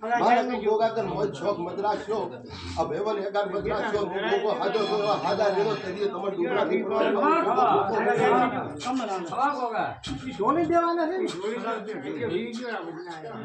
છું મારે તો ગોગા કર મોજ છોક આ ભેવલ એકાર મદ્રાસ હું લોકો હાજો તો હાજા લેલો તરીકે તમાર ડુંગરાથી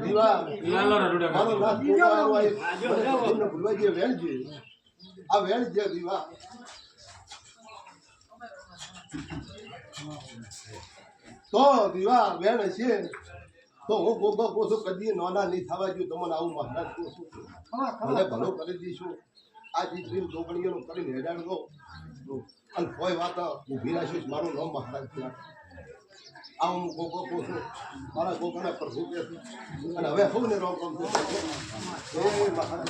દીવા મારો નાથ ગોગો આવો એક તમને ભૂલવા જે વેણ છે આ વેણ છે દીવા. તો દીવા વેણ છે તો હું ગોગો કોસો કદી નોના નહીં થવા જો તમને આવું મહારાજ કોશું મને ભલો કરી દઈશું. આ જીતરી જોગણીઓનું કરીને હેડાડ દો અને કોઈ વાત ઊભી રાખીશ મારું નામ મહારાજ છે. આ હું ગોગો કોશું મારા ગોગાના પ્રભુ કે છે. અને હવે હું ને રોમ કહું છું. મહારાજ.